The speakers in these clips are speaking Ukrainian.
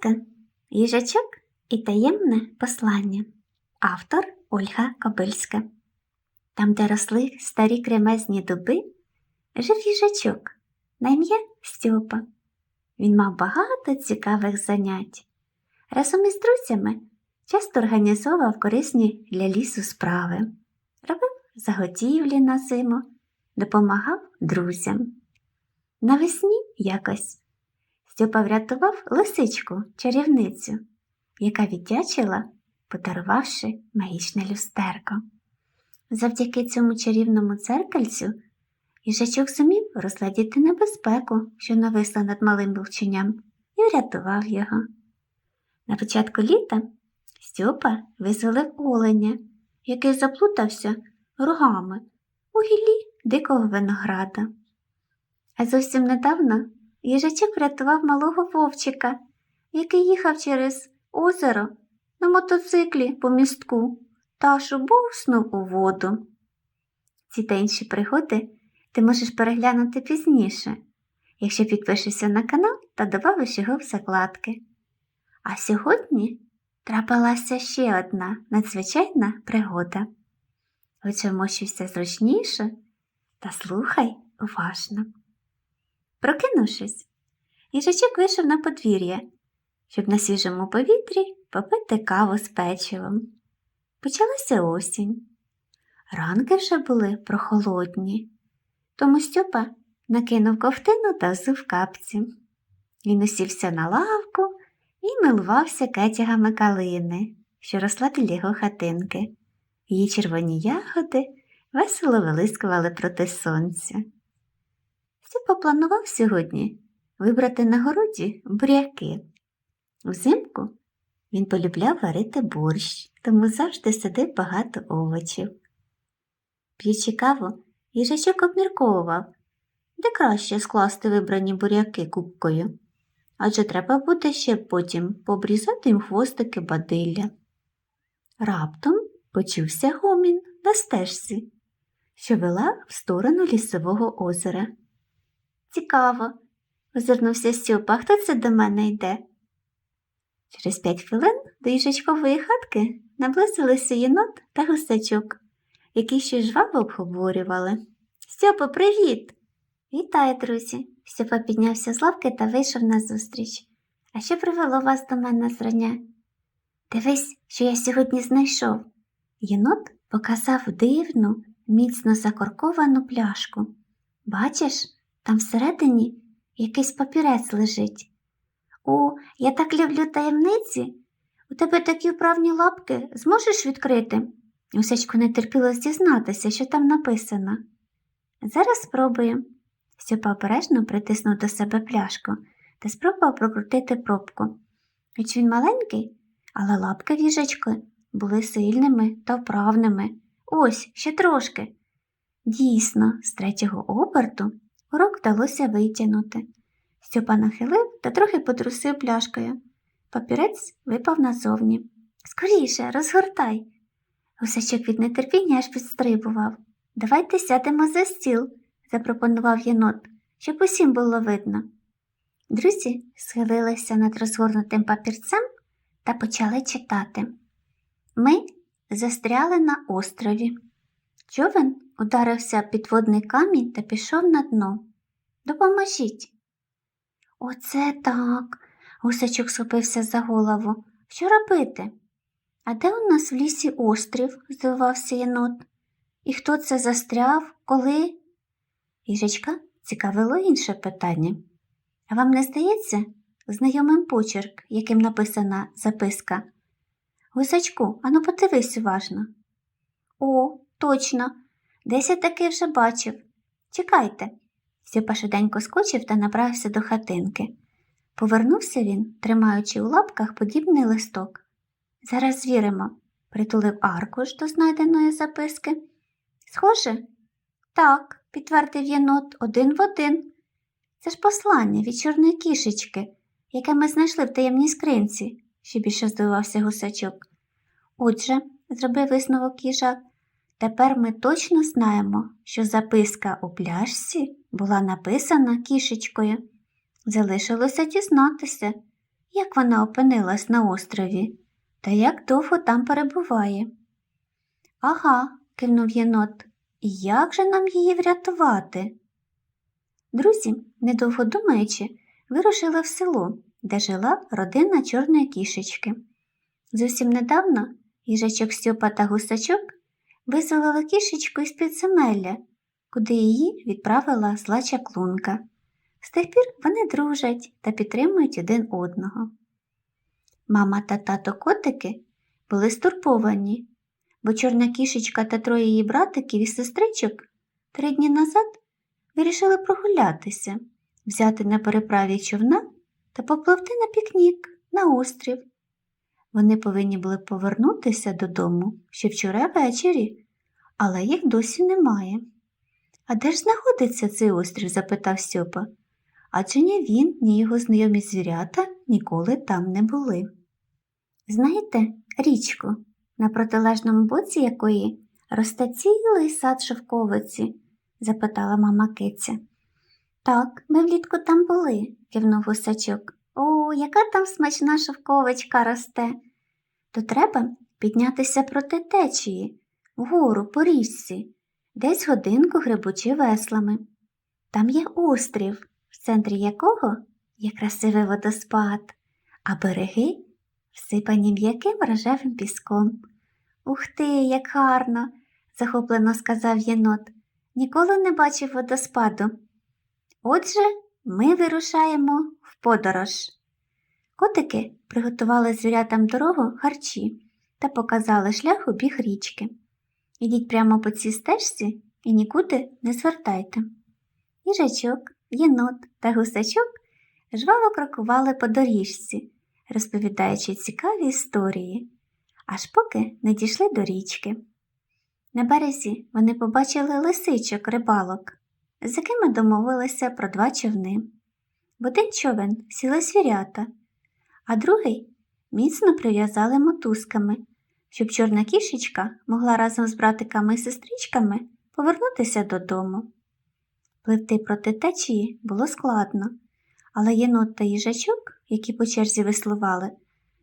Казка Їжачок і таємне послання. Автор Ольга Кобильська. Там, де росли старі кремезні дуби, жив їжачок на ім'я Стьопа. Він мав багато цікавих занять. Разом із друзями часто організовував корисні для лісу справи, робив заготівлі на зиму, допомагав друзям. Навесні якось Стьопа врятував лисичку, чарівницю, яка віддячила, подарувавши магічне люстерко. Завдяки цьому чарівному дзеркальцю їжачок зумів розглядіти небезпеку, що нависла над малим вовченням, і врятував його. На початку літа Стьопа визволив оленя, який заплутався рогами у гіллі дикого винограда. А зовсім недавно їжачок врятував малого вовчика, який їхав через озеро на мотоциклі по містку та аж бовснув у воду. Ці та інші пригоди ти можеш переглянути пізніше, якщо підпишешся на канал та добавиш його в закладки. А сьогодні трапилася ще одна надзвичайна пригода. Отже, вмощуйся зручніше та слухай уважно. Прокинувшись, їжачок вийшов на подвір'я, щоб на свіжому повітрі попити каву з печивом. Почалася осінь. Ранки вже були прохолодні, тому Стьопа накинув ковтину та взув капці. Він усівся на лавку і милувався кетягами калини, що росла біля його хатинки. Її червоні ягоди весело вилискували проти сонця. Степа планував сьогодні вибрати на городі буряки. Взимку він полюбляв варити борщ, тому завжди садив багато овочів. П'ючи каву, їжачок обмірковував, де краще скласти вибрані буряки кубкою, адже треба буде ще потім пообрізати їм хвостики бадилля. Раптом почувся гомін на стежці, що вела в сторону лісового озера. Цікаво, озирнувся Стьопа, хто це до мене йде? Через п'ять хвилин до їжачкової хатки наблизилися єнот та гусачок, які ще жваво обговорювали. Стьопа, привіт! Вітаю, друзі! Стьопа піднявся з лавки та вийшов назустріч. А що привело вас до мене зрання? Дивись, що я сьогодні знайшов. Єнот показав дивну, міцно закорковану пляшку. Бачиш, там всередині якийсь папірець лежить. О, я так люблю таємниці. У тебе такі вправні лапки зможеш відкрити? Усячку не терпілось дізнатися, що там написано. Зараз спробую. Стьопа обережно притиснув до себе пляшку та спробував прокрутити пробку. Хоч він маленький, але лапки в їжачки були сильними та вправними. Ось ще трошки. Дійсно, з третього оберту урок вдалося витягнути. Стьопа нахилив та трохи потрусив пляшкою. Папірець випав назовні. Скоріше, розгортай. Гусачок від нетерпіння аж підстрибував. Давайте сядемо за стіл, запропонував єнот, щоб усім було видно. Друзі схилилися над розгорнутим папірцем та почали читати. Ми застряли на острові. Човен ударився під водний камінь та пішов на дно. Допоможіть. Оце так. Гусачок схопився за голову. Що робити? А де у нас в лісі острів? здивувався єнот. І хто це застряв? Коли? Їжачка цікавило інше питання. А вам не здається знайомим почерк, яким написана записка? Гусачку, ану подивись уважно. О, точно, десь я таки вже бачив. Чекайте. Степа швиденько скочив та направився до хатинки. Повернувся він, тримаючи у лапках подібний листок. Зараз звіримо, притулив аркуш до знайденої записки. Схоже? Так, підтвердив єнот один в один. Це ж послання від чорної кішечки, яке ми знайшли в таємній скринці, ще більше здивувався гусачок. Отже, зробив висновок їжак, тепер ми точно знаємо, що записка у пляшці була написана кішечкою. Залишилося дізнатися, як вона опинилась на острові та як довго там перебуває. Ага, кивнув єнот. І як же нам її врятувати? Друзі, недовго думаючи, вирушили в село, де жила родина чорної кішечки. Зовсім недавно їжачок Стьопа та гусачок визволили кішечку із підземелля, куди її відправила зла чаклунка. З тих пір вони дружать та підтримують один одного. Мама та тато котики були стурбовані, бо чорна кішечка та троє її братиків і сестричок три дні назад вирішили прогулятися, взяти на переправі човна та попливти на пікнік на острів. Вони повинні були повернутися додому ще вчора ввечері, але їх досі немає. А де ж знаходиться цей острів? запитав Стьопа. Адже ні він, ні його знайомі звірята ніколи там не були. Знаєте, річку, на протилежному боці якої росте цілий сад шовковиці? запитала мама киця. Так, ми влітку там були, кивнув гусачок. О, яка там смачна шовковичка росте. То треба піднятися проти течії, вгору по річці, десь годинку грибучи веслами. Там є острів, в центрі якого є красивий водоспад, а береги всипані м'яким рожевим піском. Ух ти, як гарно, захоплено сказав єнот. Ніколи не бачив водоспаду. Отже, ми вирушаємо в подорож. Котики приготували звірятам дорогу харчі та показали шлях у біг річки. Ідіть прямо по цій стежці і нікуди не звертайте. Їжачок, єнот та гусачок жваво крокували по доріжці, розповідаючи цікаві історії, аж поки не дійшли до річки. На березі вони побачили лисичок рибалок, з якими домовилися про два човни. В один човен сіли звірята, а другий міцно прив'язали мотузками, щоб чорна кішечка могла разом з братиками і сестричками повернутися додому. Пливти проти течії було складно, але єнот та їжачок, які по черзі веслували,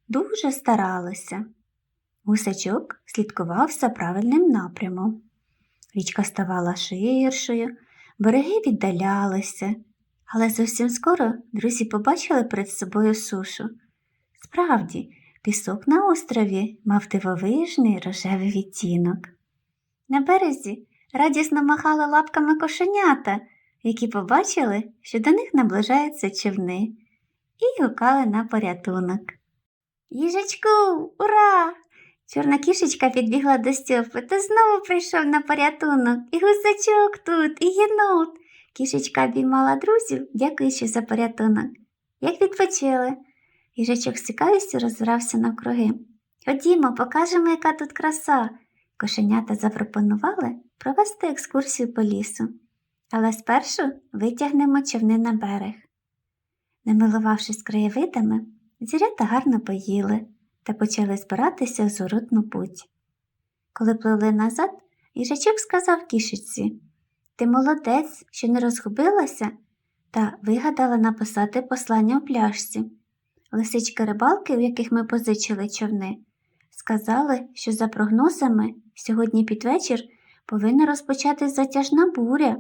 дуже старалися. Гусачок слідкував за правильним напрямом. Річка ставала ширшою, береги віддалялися, але зовсім скоро друзі побачили перед собою сушу. Справді, пісок на острові мав дивовижний рожевий відтінок. На березі радісно махали лапками кошенята, які побачили, що до них наближаються човни, і гукали на порятунок. Їжачку, ура! Чорна кішечка підбігла до Стьопи та знову прийшов на порятунок. І гусачок тут, і єнот. Кішечка обіймала друзів, дякуючи за порятунок. Як відпочили? Їжачок з цікавістю роззирався навкруги. Ходімо, покажемо, яка тут краса. Кошенята запропонували провести екскурсію по лісу. Але спершу витягнемо човни на берег. Намилувавшись краєвидами, звірята гарно поїли та почали збиратися в зворотну путь. Коли пливли назад, їжачок сказав кішечці Ти молодець, що не розгубилася, та вигадала написати послання у пляшці. Лисички рибалки, у яких ми позичили човни, сказали, що за прогнозами сьогодні під вечір повинна розпочатись затяжна буря,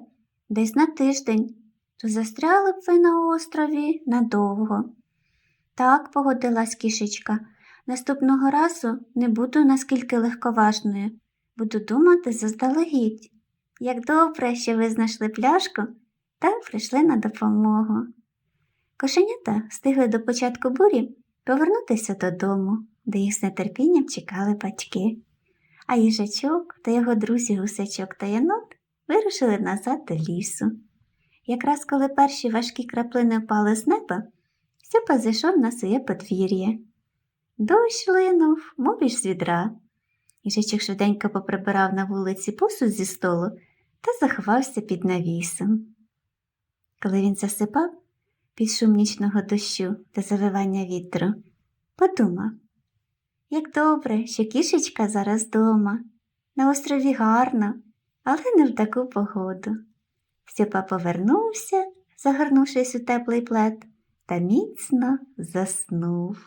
десь на тиждень, то застряли б ви на острові надовго. Так, погодилась кішечка. Наступного разу не буду наскільки легковажною, буду думати заздалегідь. Як добре, що ви знайшли пляшку та прийшли на допомогу. Кошенята встигли до початку бурі повернутися додому, де їх з нетерпінням чекали батьки. А їжачок та його друзі гусачок та янот вирушили назад до лісу. Якраз коли перші важкі краплини впали з неба, Степа зайшов на своє подвір'я. Дощ линув, мов із з відра. Їжачок швиденько поприбирав на вулиці посуд зі столу та заховався під навісом. Коли він засипав під шум нічного дощу та завивання вітру, подумав, як добре, що кішечка зараз дома. На острові гарно, але не в таку погоду. Степа повернувся, загорнувшись у теплий плед, та міцно заснув.